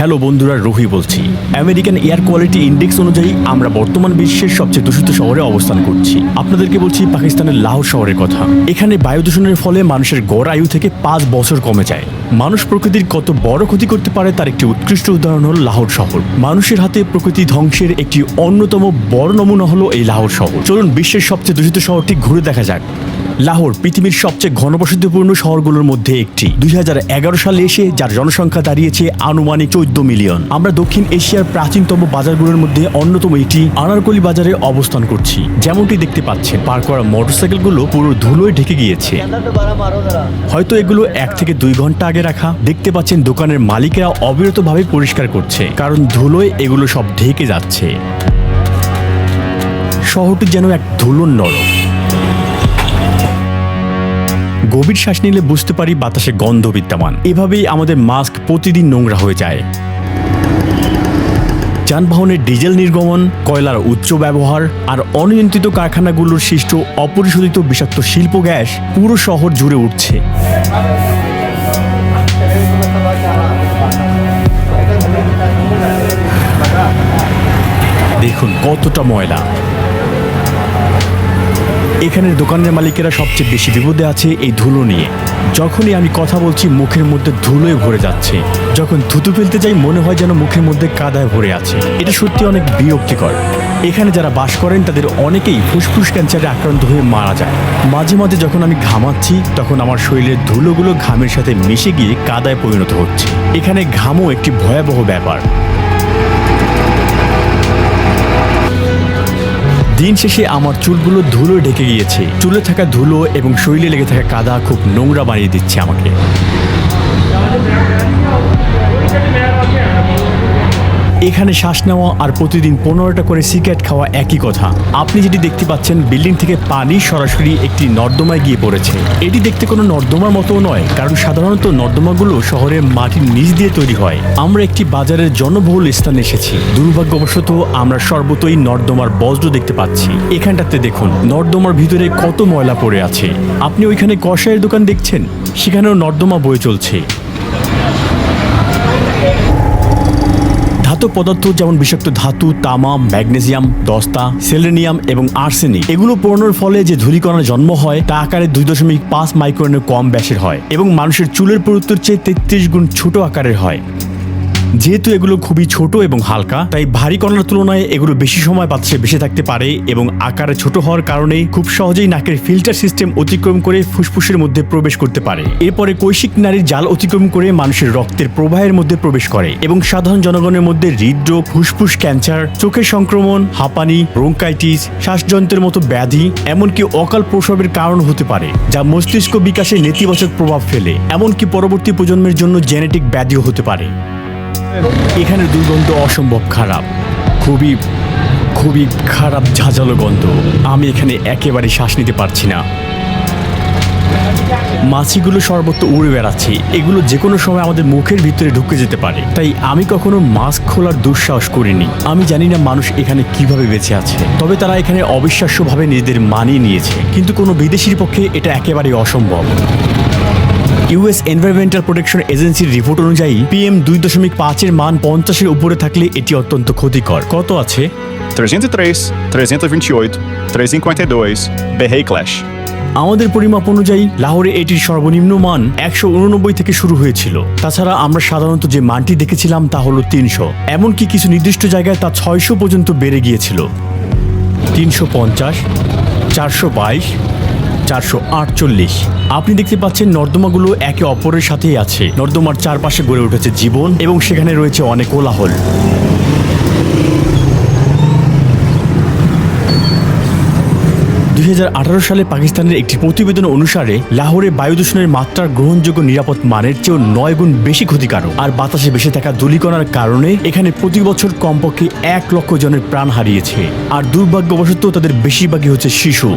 Hello বন্ধুরা, রুহি বলছি। American air quality index অনুযায়ী আমরা বর্তমান বিশ্বের সবচেয়ে দূষিত শহরে অবস্থান করছি। আপনাদেরকে বলছি, পাকিস্তানের লাহোর শহরের কথা। এখানে বায়ু দূষণের ফলে মানুষের গড় আয়ু থেকে পাঁচ বছর কমে যায়। মানুষ প্রকৃতির কত বড় ক্ষতি করতে পারে তার একটি উৎকৃষ্ট উদাহরণ হল লাহোর শহর। মানুষের হাতে প্রকৃতি ধ্বংসের একটি অন্যতম বড় নমুনা হলো এই লাহোর শহর। চলুন বিশ্বের সবচেয়ে দূষিত শহরটি ঘুরে দেখা যাক। লাহোর পৃথিবীর সবচেয়ে ঘনবসতিপূর্ণ শহরগুলোর মধ্যে একটি। দুই হাজার এগারো সালে এসে যার জনসংখ্যা দাঁড়িয়েছে আনুমানিক চোদ্দ মিলিয়ন। আমরা দক্ষিণ এশিয়ার প্রাচীনতম বাজারগুলোর মধ্যে অন্যতম একটি আনারকলি বাজারে অবস্থান করছি। যেমনটি দেখতে পাচ্ছে পার করা মোটরসাইকেলগুলো পুরো ধুলোয় ঢেকে গিয়েছে। হয়তো এগুলো এক থেকে দুই ঘণ্টা আগে রাখা। দেখতে পাচ্ছেন দোকানের মালিকেরা অবিরতভাবে পরিষ্কার করছে, কারণ ধুলোয় এগুলো সব ঢেকে যাচ্ছে। শহরটি যেন এক ধুলোর নরক। গভীর শ্বাস নিলে বুঝতে পারি বাতাসে গন্ধ বিদ্যমান। এভাবেই আমাদের মাস্ক প্রতিদিন নোংরা হয়ে যায়। যানবাহনের ডিজেল নির্গমন, কয়লার উচ্চ ব্যবহার আর অনিয়ন্ত্রিত কারখানাগুলোর সৃষ্ট অপরিশোধিত বিষাক্ত শিল্প গ্যাস পুরো শহর জুড়ে উঠছে। দেখুন কতটা ময়লা। এখানের দোকানের মালিকেরা সবচেয়ে বেশি বিপদে আছে এই ধুলো নিয়ে। যখনই আমি কথা বলছি, মুখের মধ্যে ধুলোয় ভরে যাচ্ছে। যখন থুতু ফেলতে যাই, মনে হয় যেন মুখের মধ্যে কাদায় ভরে আছে। এটা সত্যি অনেক বিরক্তিকর। এখানে যারা বাস করেন, তাদের অনেকেই ফুসফুস ক্যান্সারে আক্রান্ত হয়ে মারা যায়। মাঝে মাঝে যখন আমি ঘামাচ্ছি, তখন আমার শরীরের ধুলোগুলো ঘামের সাথে মিশে গিয়ে কাদায় পরিণত হচ্ছে। এখানে ঘামও একটি ভয়াবহ ব্যাপার। দিন শেষে আমার চুলগুলো ধুলো ঢেকে গিয়েছে। চুলে থাকা ধুলো এবং শরীরে লেগে থাকা কাদা খুব নোংরা বানিয়ে দিচ্ছে আমাকে। এখানে শ্বাস নেওয়া আর প্রতিদিন পনেরোটা করে সিগারেট খাওয়া একই কথা। আপনি যেটি দেখতে পাচ্ছেন, বিল্ডিং থেকে পানি সরাসরি একটি নর্দমায় গিয়ে পড়েছে। এটি দেখতে কোনো নর্দমার মতো নয়, কারণ সাধারণত নর্দমাগুলো শহরের মাটির নিচ দিয়ে তৈরি হয়। আমরা একটি বাজারের জনবহুল স্থানে এসেছি। দুর্ভাগ্যবশত আমরা সর্বতই নর্দমার বজ্র দেখতে পাচ্ছি। এখানটাতে দেখুন, নর্দমার ভিতরে কত ময়লা পড়ে আছে। আপনি ওইখানে কষায়ের দোকান দেখছেন? সেখানেও নর্দমা বয়ে চলছে। ধাতব পদার্থ যেমন বিষাক্ত ধাতু, তামা, ম্যাগনেসিয়াম, দস্তা, সেলেনিয়াম এবং আর্সেনিক। এগুলো পোড়ানোর ফলে যে ধূলিকণার জন্ম হয়, তা আকারে দুই দশমিক পাঁচ মাইক্রনের কম ব্যাসের হয় এবং মানুষের চুলের পুরুত্বের চেয়ে তেত্রিশ গুণ ছোট আকারের হয়। যেহেতু এগুলো খুবই ছোট এবং হালকা, তাই ভারী কণার তুলনায় এগুলো বেশি সময় বাতাসে বেঁচে থাকতে পারে এবং আকারে ছোট হওয়ার কারণে খুব সহজেই নাকের ফিল্টার সিস্টেম অতিক্রম করে ফুসফুসের মধ্যে প্রবেশ করতে পারে। এরপরে কৈশিক নারীর জাল অতিক্রম করে মানুষের রক্তের প্রবাহের মধ্যে প্রবেশ করে এবং সাধারণ জনগণের মধ্যে হৃদরোগ, ফুসফুস, ক্যান্সার, চোখের সংক্রমণ, হাঁপানি, ব্রোঙ্কাইটিস, শ্বাসযন্ত্রের মতো ব্যাধি, এমনকি অকাল প্রসবের কারণ হতে পারে, যা মস্তিষ্ক বিকাশে নেতিবাচক প্রভাব ফেলে। এমনকি পরবর্তী প্রজন্মের জন্য জেনেটিক ব্যাধিও হতে পারে। এখানে দুর্গন্ধ অসম্ভব খারাপ। খুবই খুবই খারাপ ঝাঁঝালো গন্ধ। আমি এখানে একেবারে শ্বাস নিতে পারছি না। মাছিগুলো সর্বত্র উড়ে বেড়াচ্ছে। এগুলো যে কোনো সময় আমাদের মুখের ভিতরে ঢুকে যেতে পারে। তাই আমি কখনো মাস্ক খোলার দুঃসাহস করিনি। আমি জানি না মানুষ এখানে কীভাবে বেঁচে আছে। তবে তারা এখানে অবিশ্বাস্যভাবে নিজেদের মানিয়ে নিয়েছে। কিন্তু কোনো বিদেশির পক্ষে এটা একেবারেই অসম্ভব। ইউএস এনভায়রনমেন্টাল প্রোটেকশন এজেন্সির রিপোর্ট অনুযায়ী পিএম দুই দশমিক পাঁচের মান পঞ্চাশের উপরে থাকলে এটি অত্যন্ত ক্ষতিকর। কত আছে? 303, 328, 352, Berrei Clash. আমাদের পরিমাপ অনুযায়ী লাহোরে এটির সর্বনিম্ন মান একশো উননব্বই থেকে শুরু হয়েছিল। তাছাড়া আমরা সাধারণত যে মানটি দেখেছিলাম তা হলো তিনশো। এমনকি কিছু নির্দিষ্ট জায়গায় তা ছয়শো পর্যন্ত বেড়ে গিয়েছিল। তিনশো পঞ্চাশ চারশো বাইশ চারশো আটচল্লিশ। আপনি দেখতে পাচ্ছেন নর্দমাগুলো একে অপরের সাথেই আছে। নর্দমার চারপাশে গড়ে উঠেছে জীবন এবং সেখানে রয়েছে অনেক কোলাহল। দুই হাজার আঠারো সালে পাকিস্তানের একটি প্রতিবেদন অনুসারে, লাহোরে বায়ু দূষণের মাত্রার গ্রহণযোগ্য নিরাপদ মানের চেয়েও নয় গুণ বেশি ক্ষতিকারক। আর বাতাসে বেশি থাকা ধূলিকণার কারণে এখানে প্রতি বছর কমপক্ষে এক লক্ষ জনের প্রাণ হারিয়েছে। আর দুর্ভাগ্যবশত তাদের বেশিরভাগই হচ্ছে শিশু।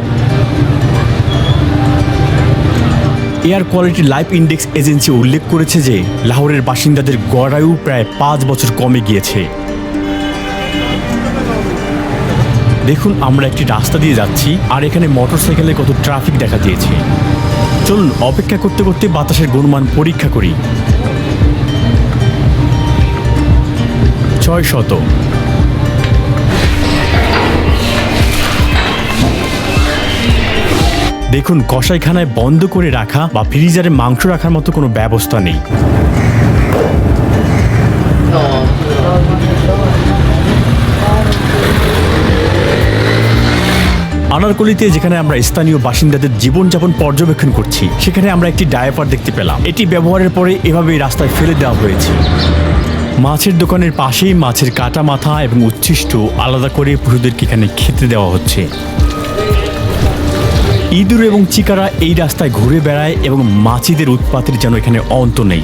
Air quality life index agency উল্লেখ করেছে যে, লাহোরের বাসিন্দাদের গড়ায়ু প্রায় পাঁচ বছর কমে গিয়েছে। দেখুন, আমরা একটি রাস্তা দিয়ে যাচ্ছি, আর এখানে মোটরসাইকেলে কত ট্রাফিক দেখা দিয়েছে। চলুন, অপেক্ষা করতে করতে বাতাসের গুণমান পরীক্ষা করি। ছয় শত দেখুন, কসাইখানায় বন্ধ করে রাখা বা ফ্রিজারে মাংস রাখার মতো কোনো ব্যবস্থা নেই। আনারকলিতে যেখানে আমরা স্থানীয় বাসিন্দাদের জীবনযাপন পর্যবেক্ষণ করছি, সেখানে আমরা একটি ডায়াপার দেখতে পেলাম। এটি ব্যবহারের পরে এভাবেই রাস্তায় ফেলে দেওয়া হয়েছে। মাছের দোকানের পাশেই মাছের কাটা মাথা এবং উচ্ছিষ্ট আলাদা করে পশুদেরকে এখানে খেতে দেওয়া হচ্ছে। ইঁদুর এবং চিকারা এই রাস্তায় ঘুরে বেড়ায় এবং মাছিদের উৎপাতের যেন এখানে অন্ত নেই।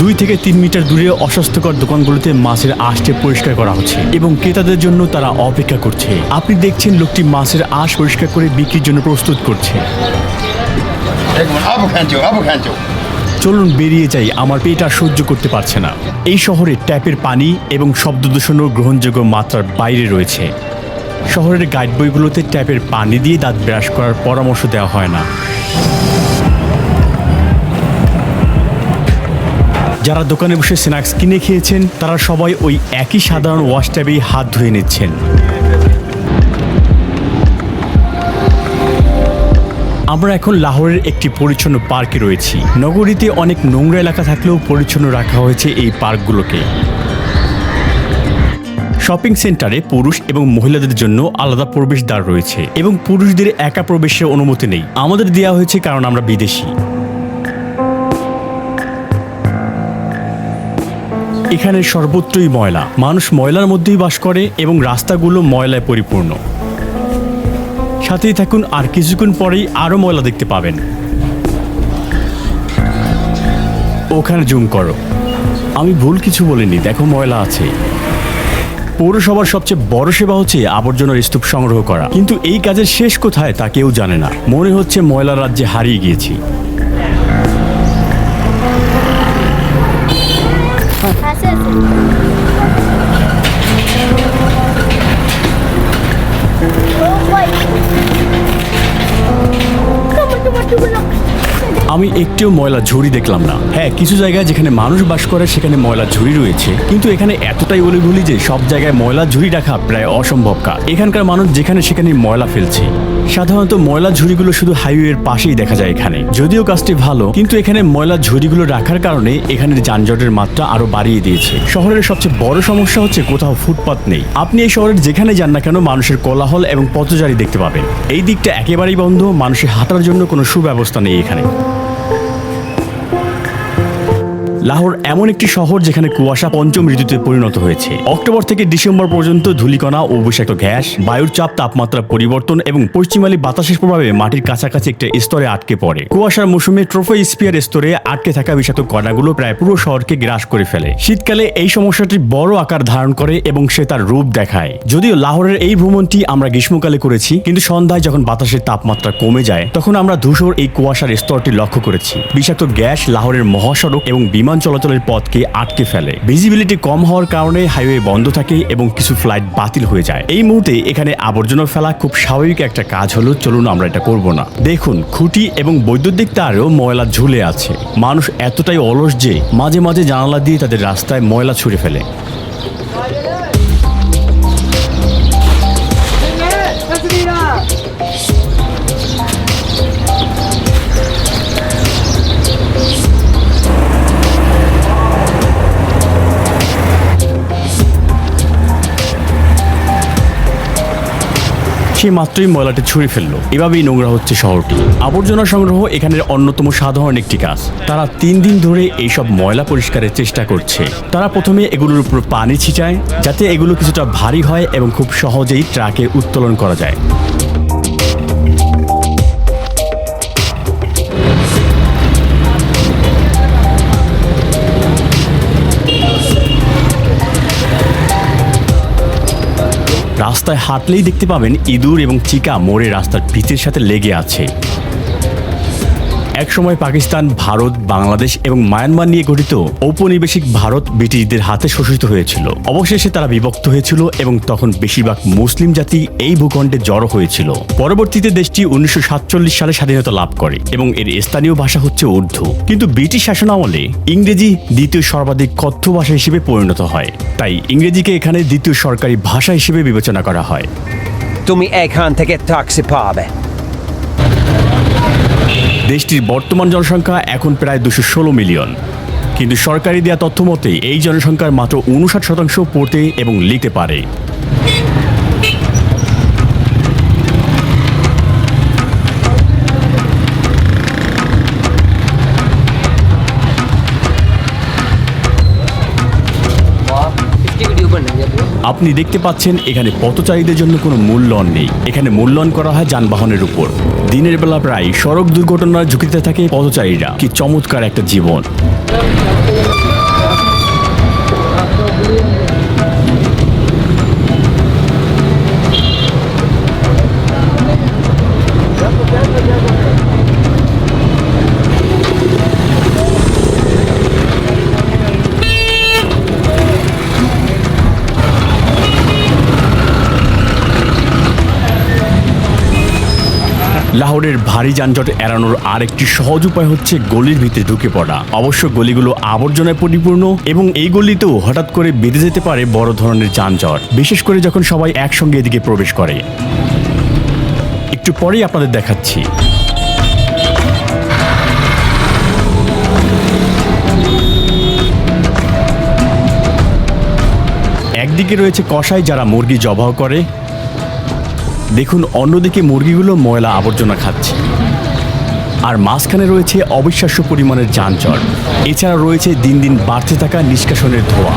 দুই থেকে তিন মিটার দূরে অস্বাস্থ্যকর দোকানগুলোতে মাছের আঁশটে পরিষ্কার করা হচ্ছে এবং ক্রেতাদের জন্য তারা অপেক্ষা করছে। আপনি দেখছেন লোকটি মাছের আঁশ পরিষ্কার করে বিক্রির জন্য প্রস্তুত করছে। চলুন বেরিয়ে যাই, আমার পেট সহ্য করতে পারছে না। এই শহরে ট্যাপের পানি এবং শব্দ দূষণও গ্রহণযোগ্য মাত্রার বাইরে রয়েছে। শহরের গাইড বইগুলোতে ট্যাপের পানি দিয়ে দাঁত ব্রাশ করার পরামর্শ দেওয়া হয় না। যারা দোকানে বসে স্ন্যাক্স কিনে খেয়েছেন, তারা সবাই ওই একই সাধারণ ওয়াশ ট্যাবেই হাত ধুয়ে নিচ্ছেন। আমরা এখন লাহোরের একটি পরিচ্ছন্ন পার্কে রয়েছি। নগরীতে অনেক নোংরা এলাকা থাকলেও পরিচ্ছন্ন রাখা হয়েছে এই পার্কগুলোকে। শপিং সেন্টারে পুরুষ এবং মহিলাদের জন্য আলাদা প্রবেশদ্বার রয়েছে এবং পুরুষদের একা প্রবেশের অনুমতি নেই। আমাদের দেওয়া হয়েছে কারণ আমরা বিদেশি। এখানে সর্বত্রই ময়লা। মানুষ ময়লার মধ্যেই বাস করে এবং রাস্তাগুলো ময়লায় পরিপূর্ণ। সাথেই থাকুন আর কিছুক্ষণ পরেই আরও ময়লা দেখতে পাবেন। ওখানে জুম করো। আমি ভুল কিছু বলিনি, দেখো ময়লা আছে। পৌরসভার সবচেয়ে বড় সেবা হচ্ছে আবর্জনার স্তূপ সংগ্রহ করা। কিন্তু এই কাজের শেষ কোথায় তা কেউ জানে না। মনে হচ্ছে ময়লা রাজ্যে হারিয়ে গিয়েছি। আছে। আমি একটিও ময়লা ঝুড়ি দেখলাম না। হ্যাঁ কিছু জায়গায় যেখানে মানুষ বাস করে, সেখানে ময়লা ঝুড়ি রয়েছে। কিন্তু এখানে এতটাই অলিগুলি যে সব জায়গায় ময়লা ঝুড়ি রাখা প্রায় অসম্ভব কাজ। এখানকার মানুষ যেখানে সেখানে ময়লা ফেলছে। সাধারণত ময়লা ঝুড়িগুলো শুধু হাইওয়ের পাশেই দেখা যায় এখানে। যদিও কাজটি ভালো, কিন্তু এখানে ময়লা ঝুড়িগুলো রাখার কারণে এখানের যানজটের মাত্রা আরও বাড়িয়ে দিয়েছে। শহরের সবচেয়ে বড় সমস্যা হচ্ছে কোথাও ফুটপাত নেই। আপনি এই শহরের যেখানে যান না কেন, মানুষের কোলাহল এবং পথচারী দেখতে পাবেন। এই দিকটা একেবারেই বন্ধ, মানুষের হাঁটার জন্য কোনো সুব্যবস্থা নেই এখানে। লাহোর এমন একটি শহর যেখানে কুয়াশা পঞ্চম ঋতুতে পরিণত হয়েছে। অক্টোবর থেকে ডিসেম্বর পর্যন্ত ধূলিকণা ও বিষাক্ত গ্যাস, বায়ুর চাপ, তাপমাত্রা পরিবর্তন এবং পশ্চিমালি বাতাসের প্রভাবে মাটির কাছাকাছি একটা স্তরে আটকে পড়ে। কুয়াশার মৌসুমে ট্রোফোস্পিয়ার স্তরে আটকে থাকা বিষাক্ত কণাগুলো প্রায় পুরো শহরকে গ্রাস করে ফেলে। শীতকালে এই সমস্যাটি বড় আকার ধারণ করে এবং সে তার রূপ দেখায়। যদিও লাহোরের এই ভ্রমণটি আমরা গ্রীষ্মকালে করেছি, কিন্তু সন্ধ্যায় যখন বাতাসের তাপমাত্রা কমে যায়, তখন আমরা ধূসর এই কুয়াশার স্তরটি লক্ষ্য করেছি। বিষাক্ত গ্যাস লাহোরের মহাসড়ক এবং বিমান চলাচলের পথকে আটকে ফেলে। ভিজিবিলিটি কম হওয়ার কারণে হাইওয়ে বন্ধ থাকে এবং কিছু ফ্লাইট বাতিল হয়ে যায়। এই মুহূর্তে এখানে আবর্জনা ফেলা খুব স্বাভাবিক একটা কাজ হলো, চলুন আমরা এটা করব না। দেখুন, খুঁটি এবং বৈদ্যুতিক তারও ময়লা ঝুলে আছে। মানুষ এতটাই অলস যে মাঝে মাঝে জানালা দিয়ে তাদের রাস্তায় ময়লা ছুঁড়ে ফেলে। সে মাত্রই ময়লাটি ছুঁড়ে ফেলল। এভাবেই নোংরা হচ্ছে শহরটি। আবর্জনা সংগ্রহ এখানের অন্যতম সাধারণ একটি কাজ। তারা তিন দিন ধরে এইসব ময়লা পরিষ্কারের চেষ্টা করছে। তারা প্রথমে এগুলোর উপর পানি ছিটায়, যাতে এগুলো কিছুটা ভারী হয় এবং খুব সহজেই ট্রাকে উত্তোলন করা যায়। রাস্তায় হাঁটলেই দেখতে পাবেন ইঁদুর এবং চিকা মোড়ে রাস্তার পিচের সাথে লেগে আছে। একসময় পাকিস্তান, ভারত, বাংলাদেশ এবং মায়ানমার নিয়ে গঠিত ঔপনিবেশিক ভারত ব্রিটিশদের হাতে শোষিত হয়েছিল। অবশেষে তারা বিভক্ত হয়েছিল এবং তখন বেশিরভাগ মুসলিম জাতি এই ভূখণ্ডে জড়ো হয়েছিল। পরবর্তীতে দেশটি উনিশশো সালে স্বাধীনতা লাভ করে এবং এর স্থানীয় ভাষা হচ্ছে উর্দু। কিন্তু ব্রিটিশ শাসন আমলে ইংরেজি দ্বিতীয় সর্বাধিক কথ্য ভাষা হিসেবে পরিণত হয়। তাই ইংরেজিকে এখানে দ্বিতীয় সরকারি ভাষা হিসেবে বিবেচনা করা হয়। তুমি এখান থেকে ট্যাক্সি পাবে। দেশটির বর্তমান জনসংখ্যা এখন প্রায় দুশো ষোলো মিলিয়ন। কিন্তু সরকারি দেওয়া তথ্য মতে, এই জনসংখ্যার মাত্র উনষাট শতাংশ পড়তে এবং লিখতে পারে। আপনি দেখতে পাচ্ছেন এখানে পথচারীদের জন্য কোনো মূল্যন নেই। এখানে মূল্যায়ন করা হয় যানবাহনের উপর। দিনের বেলা প্রায় সড়ক দুর্ঘটনার ঝুঁকিতে থাকে পথচারীরা। কি চমৎকার একটা জীবন। লাহোরের ভারী যানজট এড়ানোর আরেকটি সহজ উপায় হচ্ছে গলির ভিতরে ঢুকে পড়া। অবশ্য গলিগুলো আবর্জনায় পরিপূর্ণ এবং এই গলিতেও হঠাৎ করে বেঁধে যেতে পারে বড় ধরনের যানজট, বিশেষ করে যখন সবাই একসঙ্গে এদিকে প্রবেশ করে। একটু পরেই আপনাদের দেখাচ্ছি। একদিকে রয়েছে কসাই যারা মুরগি জবাহ করে দেখুন, অন্যদিকে মুরগিগুলো ময়লা আবর্জনা খাচ্ছে। আর মাঝখানে রয়েছে অবিশ্বাস্য পরিমাণের যানজট। এছাড়া রয়েছে দিন দিন বাড়তে থাকা নিষ্কাশনের ধোঁয়া।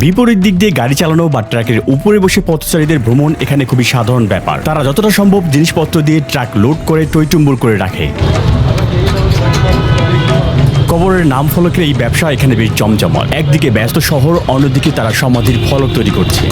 বিপরীত দিক দিয়ে গাড়ি চালানো বা ট্রাকের উপরে বসে পথচারীদের ভ্রমণ এখানে খুবই সাধারণ ব্যাপার। তারা যতটা সম্ভব জিনিসপত্র দিয়ে ট্রাক লোড করে টইটুম্বুর করে রাখে। কবরের নাম ফলকের এই ব্যবসা এখানে বেশ জমজমাট। একদিকে ব্যস্ত শহর, অন্যদিকে তারা সমাধির ফলক তৈরি করছে।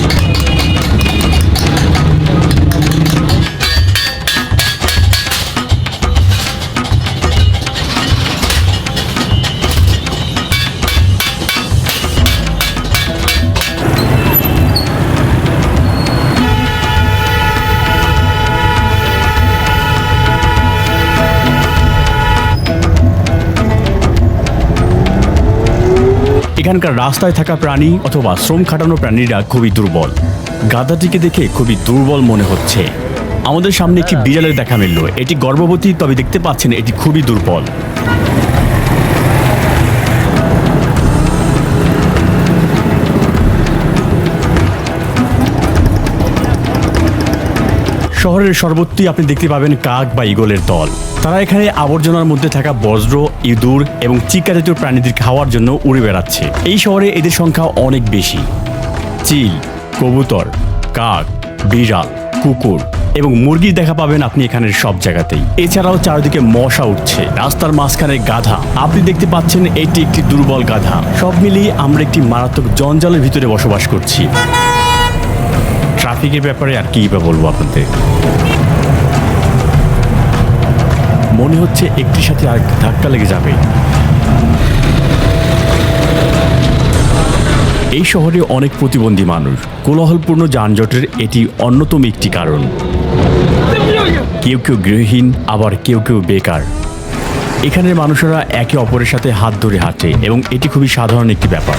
এখানকার রাস্তায় থাকা প্রাণী অথবা শ্রম খাটানো প্রাণীরা খুবই দুর্বল। গাধাটিকে দেখে খুবই দুর্বল মনে হচ্ছে। আমাদের সামনে একটি বিড়ালের দেখা মিলল। এটি গর্ভবতী, তবে দেখতে পাচ্ছেন এটি খুবই দুর্বল। শহরের সর্বত্রই আপনি দেখতে পাবেন কাক বা ইগলের দল। তারা এখানে আবর্জনার মধ্যে থাকা বজ্র, ইঁদুর এবং চিকা জাতীয় প্রাণীদের খাওয়ার জন্য উড়ে বেড়াচ্ছে। এই শহরে এদের সংখ্যা অনেক বেশি। চিল, কবুতর, কাক, বিড়াল, কুকুর এবং মুরগির দেখা পাবেন আপনি এখানের সব জায়গাতেই। এছাড়াও চারিদিকে মশা উঠছে। রাস্তার মাঝখানে গাধা। আপনি দেখতে পাচ্ছেন এটি একটি দুর্বল গাধা। সব মিলিয়ে আমরা একটি মারাত্মক জঞ্জালের ভিতরে বসবাস করছি। ট্রাফিকের ব্যাপারে আর কি বা বলব আপনাদের? মনে হচ্ছে একটির সাথে আর ধাক্কা লেগে যাবে। এই শহরে অনেক প্রতিবন্ধী মানুষ। কোলাহলপূর্ণ যানজটের এটি অন্যতম একটি কারণ। কেউ কেউ গৃহহীন, আবার কেউ কেউ বেকার। এখানের মানুষেরা একে অপরের সাথে হাত ধরে হাঁটে এবং এটি খুবই সাধারণ একটি ব্যাপার।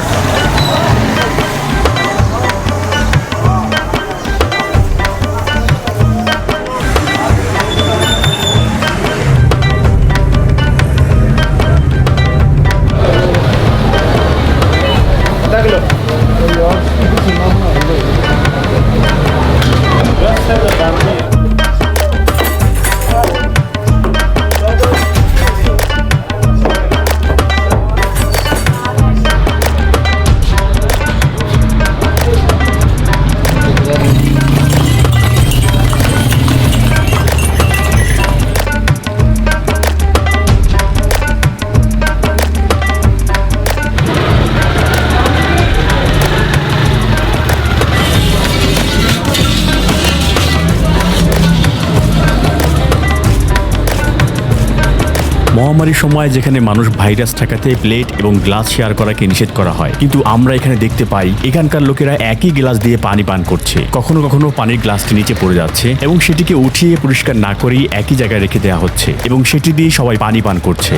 মহামারীর সময় যেখানে মানুষ ভাইরাস ঠেকাতে প্লেট এবং গ্লাস শেয়ার করাকে নিষেধ করা হয়। কিন্তু আমরা এখানে দেখতে পাই, এখানকার লোকেরা একই গ্লাস দিয়ে পানি পান করছে। কখনো কখনো পানির গ্লাসটি নিচে পড়ে যাচ্ছে এবং সেটিকে উঠিয়ে পরিষ্কার না করেই একই জায়গায় রেখে দেওয়া হচ্ছে এবং সেটি দিয়ে সবাই পানি পান করছে।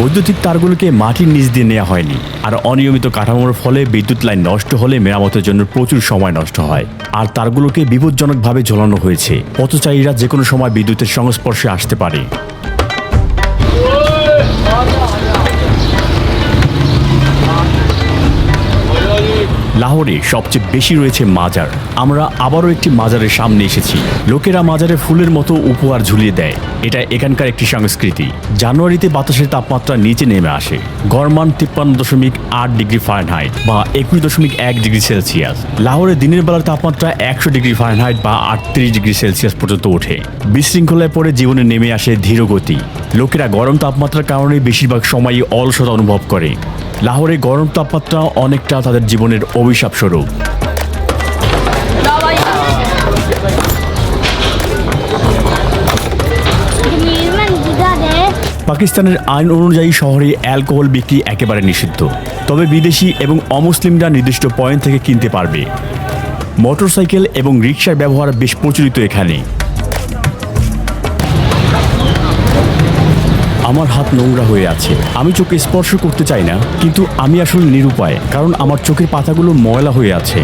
বৈদ্যুতিক তারগুলোকে মাটির নিচ দিয়ে নেওয়া হয়নি। আর অনিয়মিত কাঠামোর ফলে বিদ্যুৎ লাইন নষ্ট হলে মেরামতের জন্য প্রচুর সময় নষ্ট হয়। আর তারগুলোকে বিপজ্জনকভাবে ঝোলানো হয়েছে। পথচারীরা যে কোনো সময় বিদ্যুতের সংস্পর্শে আসতে পারে। লাহোরে সবচেয়ে বেশি রয়েছে মাজার। আমরা আবারও একটি মাজারের সামনে এসেছি। লোকেরা মাজারে ফুলের মতো উপহার ঝুলিয়ে দেয়। এটা এখানকার একটি সংস্কৃতি। জানুয়ারিতে বাতাসের তাপমাত্রা নিচে নেমে আসে। গড়মান তিপ্পান্ন দশমিক আট ডিগ্রি ফারেনহাইট বা একুশ দশমিক এক ডিগ্রি সেলসিয়াস। লাহোরে দিনের বেলার তাপমাত্রা একশো ডিগ্রি ফারেনহাইট বা আটত্রিশ ডিগ্রি সেলসিয়াস পর্যন্ত ওঠে। বিশৃঙ্খলায় পরে জীবনে নেমে আসে ধীরগতি। লোকেরা গরম তাপমাত্রার কারণে বেশিরভাগ সময়ই অলসতা অনুভব করে। লাহোরে গরম তাপমাত্রা অনেকটা তাদের জীবনের অভিশাপ স্বরূপ. পাকিস্তানের আইন অনুযায়ী শহরে অ্যালকোহল বিক্রি একেবারে নিষিদ্ধ। তবে বিদেশি এবং অমুসলিমরা নির্দিষ্ট পয়েন্ট থেকে কিনতে পারবে। মোটরসাইকেল এবং রিক্সার ব্যবহার বেশ প্রচলিত এখানে। আমার হাত নোংরা হয়ে আছে। আমি চোখে স্পর্শ করতে চাই না, কিন্তু আমি আসলে নিরুপায়, কারণ আমার চোখের পাতাগুলো ময়লা হয়ে আছে।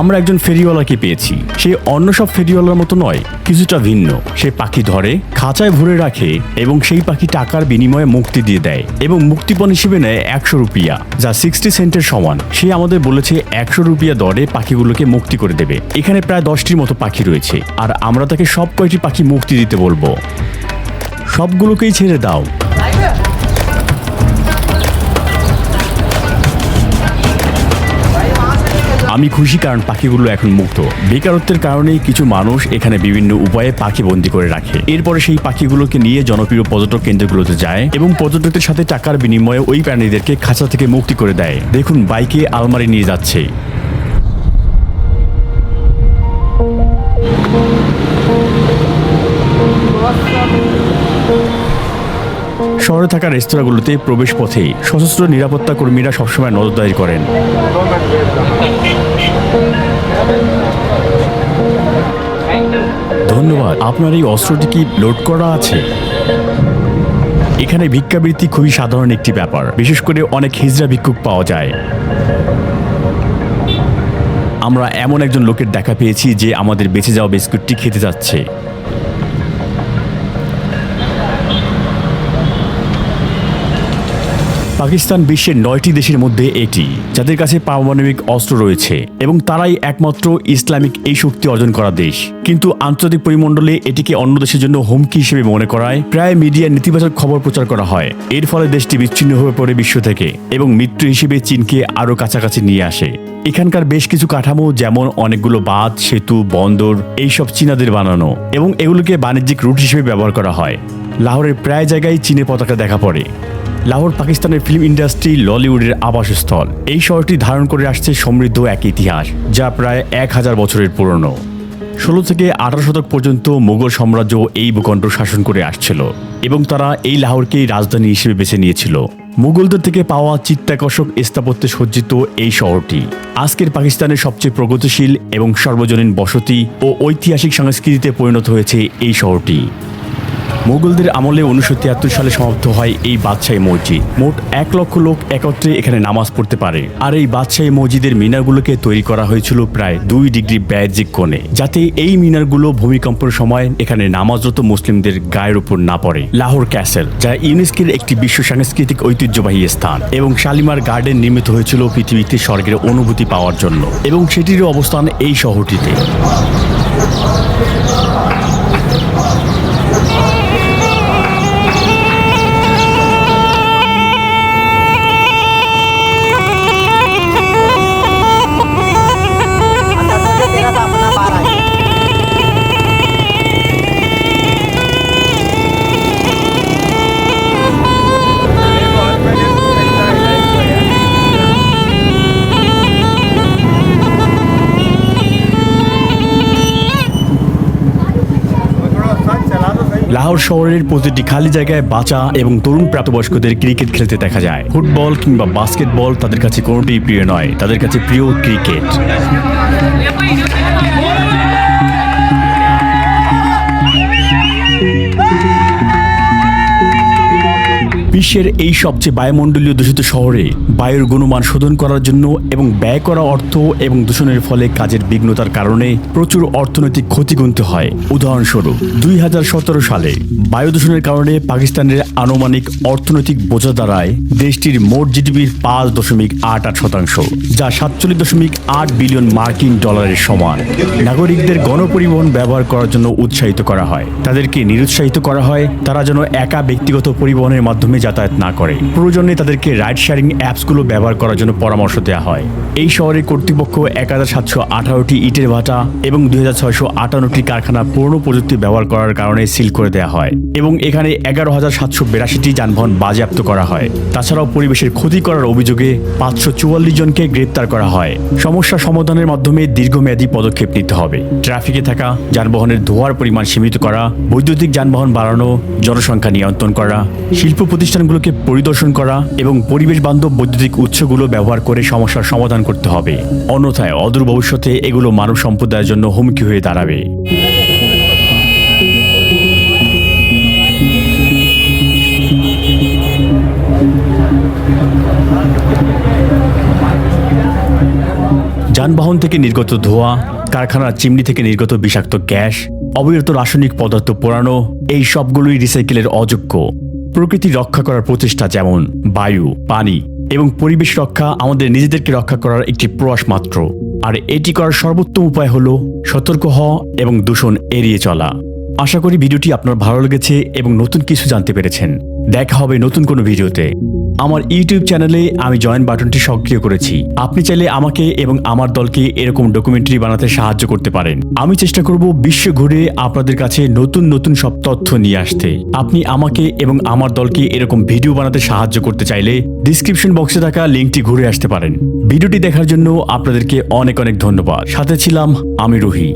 আমরা একজন ফেরিওয়ালাকে পেয়েছি। সে অন্য সব ফেরিওয়ালার মতো নয়, কিছুটা ভিন্ন। সে পাখি ধরে, খাঁচায় ভরে রাখে এবং সেই পাখি টাকার বিনিময়ে মুক্তি দিয়ে দেয় এবং মুক্তিপণ হিসেবে নেয় একশো রুপিয়া, যা সিক্সটি সেন্টের সমান। সে আমাদের বলেছে, একশো রুপিয়া দরে পাখিগুলোকে মুক্তি করে দেবে। এখানে প্রায় দশটির মতো পাখি রয়েছে, আর আমরা তাকে সব কয়টি পাখি মুক্তি দিতে বলব? সবগুলোকেই ছেড়ে দাও। আমি খুশি কারণ পাখিগুলো এখন মুক্ত। বেকারত্বের কারণে কিছু মানুষ এখানে বিভিন্ন উপায়ে পাখি বন্দি করে রাখে। এরপরে সেই পাখিগুলোকে নিয়ে জনপ্রিয় পর্যটক কেন্দ্রগুলোতে যায় এবং পর্যটকদের সাথে টাকার বিনিময়ে ওই প্রাণীদেরকে খাঁচা থেকে মুক্তি করে দেয়। দেখুন বাইকে আলমারি নিয়ে যাচ্ছে। শহরে থাকা রেস্তোরাঁগুলোতে প্রবেশ পথেই সশস্ত্র নিরাপত্তা কর্মীরা সবসময় নজরদারি করেন। ধন্যবাদ, আপনার এই অস্ত্রটি কি লোড করা আছে? এখানে ভিক্ষাবৃত্তি খুবই সাধারণ একটি ব্যাপার, বিশেষ করে অনেক হিজড়া ভিক্ষুক পাওয়া যায়। আমরা এমন একজন লোকের দেখা পেয়েছি যে আমাদের বেঁচে যাওয়া বিস্কুটটি খেতে যাচ্ছে। পাকিস্তান বিশ্বের নয়টি দেশের মধ্যে এটি, যাদের কাছে পারমাণবিক অস্ত্র রয়েছে, এবং তারাই একমাত্র ইসলামিক এই শক্তি অর্জন করা দেশ। কিন্তু আন্তর্জাতিক পরিমণ্ডলে এটিকে অন্য দেশের জন্য হুমকি হিসেবে মনে করায় প্রায় মিডিয়ার নেতিবাচক খবর প্রচার করা হয়। এর ফলে দেশটি বিচ্ছিন্ন হয়ে পড়ে বিশ্ব থেকে, এবং মিত্র হিসেবে চীনকে আরও কাছাকাছি নিয়ে আসে। এখানকার বেশ কিছু কাঠামো যেমন অনেকগুলো বাঁধ, সেতু, বন্দর, এইসব চীনাদের বানানো, এবং এগুলোকে বাণিজ্যিক রুট হিসেবে ব্যবহার করা হয়। লাহোরের প্রায় জায়গায় চীনে পতাকা দেখা পড়ে। লাহোর পাকিস্তানের ফিল্ম ইন্ডাস্ট্রি ললিউডের আবাসস্থল। এই শহরটি ধারণ করে আসছে সমৃদ্ধ এক ইতিহাস, যা প্রায় এক হাজার বছরের পুরনো। ষোলো থেকে আঠারো শতক পর্যন্ত মুঘল সাম্রাজ্য এই ভূখণ্ড শাসন করে আসছিল, এবং তারা এই লাহোরকেই রাজধানী হিসেবে বেছে নিয়েছিল। মুঘলদের থেকে পাওয়া চিত্তাকর্ষক স্থাপত্যে সজ্জিত এই শহরটি, আজকের পাকিস্তানের সবচেয়ে প্রগতিশীল এবং সর্বজনীন বসতি ও ঐতিহাসিক সংস্কৃতিতে পরিণত হয়েছে এই শহরটি। মোগলদের আমলে উনিশশো তিয়াত্তর সালে সমাপ্ত হয় এই বাদশাহী মসজিদ। মোট এক লক্ষ লোক একত্রে এখানে নামাজ পড়তে পারে। আর এই বাদশাহী মসজিদের মিনারগুলোকে তৈরি করা হয়েছিল প্রায় দুই ডিগ্রি ব্যাজিক কোণে। যাতে এই মিনারগুলো ভূমিকম্পের সময় এখানে নামাজরত মুসলিমদের গায়ের উপর না পড়ে। লাহোর ক্যাসেল, যা ইউনেস্কের একটি বিশ্ব সাংস্কৃতিক ঐতিহ্যবাহী স্থান এবং শালিমার গার্ডেন নির্মিত হয়েছিল পৃথিবীতে স্বর্গের অনুভূতি পাওয়ার জন্য। এবং সেটিরও অবস্থান এই শহরটিতে। লাহোর শহরের প্রতিটি খালি জায়গায় বাচ্চা এবং তরুণ প্রাপ্তবয়স্কদের ক্রিকেট খেলতে দেখা যায়। ফুটবল কিংবা বাস্কেটবল তাদের কাছে কোনোটি প্রিয় নয়, তাদের কাছে প্রিয় ক্রিকেট। বিশ্বের এই সবচেয়ে বায়ুমণ্ডলীয় দূষিত শহরে বায়ুর গুণমান শোধন করার জন্য এবং ব্যয় করা অর্থ এবং দূষণের ফলে কাজের বিঘ্নতার কারণে প্রচুর অর্থনৈতিক ক্ষতি গুনতে হয়। উদাহরণস্বরূপ, দুই হাজার সতেরো সালে বায়ু দূষণের কারণে পাকিস্তানের আনুমানিক অর্থনৈতিক বোঝা দাঁড়ায় দেশটির মোট জিডিপির পাঁচ দশমিক আট আট শতাংশ, যা সাতচল্লিশ দশমিক আট বিলিয়ন মার্কিন ডলারের সমান। নাগরিকদের গণপরিবহন ব্যবহার করার জন্য উৎসাহিত করা হয়। তাদেরকে নিরুৎসাহিত করা হয়, তারা যেন একা ব্যক্তিগত পরিবহনের মাধ্যমে যাতায়াত না করে। প্রয়োজনে তাদেরকে রাইড শেয়ারিং অ্যাপসগুলো ব্যবহার করার জন্য পরামর্শ দেওয়া হয়। এই শহরের কর্তৃপক্ষ এক হাজার সাতশো আঠারোটি ইটের ভাটা এবং দুই হাজার ছয়শো আটান্নটি কারখানা পুরনো প্রযুক্তি ব্যবহার করার কারণে সিল করে দেওয়া হয় এবং এখানে এগারো হাজার সাতশো বিরাশিটি যানবাহন বাজেয়াপ্ত করা হয়। তাছাড়াও পরিবেশের ক্ষতি করার অভিযোগে পাঁচশো চুয়াল্লিশ জনকে গ্রেপ্তার করা হয়। সমস্যা সমাধানের মাধ্যমে দীর্ঘমেয়াদী পদক্ষেপ নিতে হবে। ট্রাফিকে থাকা, যানবাহনের ধোঁয়ার পরিমাণ সীমিত করা, বৈদ্যুতিক যানবাহন বাড়ানো, জনসংখ্যা নিয়ন্ত্রণ করা, শিল্প প্রতিষ্ঠানগুলোকে পরিদর্শন করা এবং পরিবেশ বান্ধব বৈদ্যুতিক উৎসগুলো ব্যবহার করে সমস্যার সমাধান করতে হবে। অন্যথায় অদূর ভবিষ্যতে এগুলো মানব সম্প্রদায়ের জন্য হুমকি হয়ে দাঁড়াবে। যানবাহন থেকে নির্গত ধোঁয়া, কারখানার চিমনি থেকে নির্গত বিষাক্ত গ্যাস, অবিরত রাসায়নিক পদার্থ পোড়ানো, এই সবগুলোই রিসাইকেলের অযোগ্য। প্রকৃতি রক্ষা করার প্রচেষ্টা যেমন বায়ু, পানি এবং পরিবেশ রক্ষা আমাদের নিজেদেরকে রক্ষা করার একটি প্রয়াস মাত্র। আর এটি করার সর্বোত্তম উপায় হল সতর্ক হওয়া এবং দূষণ এড়িয়ে চলা। আশা করি ভিডিওটি আপনার ভালো লেগেছে এবং নতুন কিছু জানতে পেরেছেন। দেখা হবে নতুন কোনো ভিডিওতে। আমার ইউটিউব চ্যানেলে আমি জয়েন বাটনটি সক্রিয় করেছি। আপনি চাইলে আমাকে এবং আমার দলকে এরকম ডকুমেন্টারি বানাতে সাহায্য করতে পারেন। আমি চেষ্টা করব বিশ্ব ঘুরে আপনাদের কাছে নতুন নতুন সব তথ্য নিয়ে আসতে। আপনি আমাকে এবং আমার দলকে এরকম ভিডিও বানাতে সাহায্য করতে চাইলে ডিসক্রিপশন বক্সে থাকা লিঙ্কটি ঘুরে আসতে পারেন। ভিডিওটি দেখার জন্য আপনাদেরকে অনেক অনেক ধন্যবাদ। সাথে ছিলাম আমি রুহি।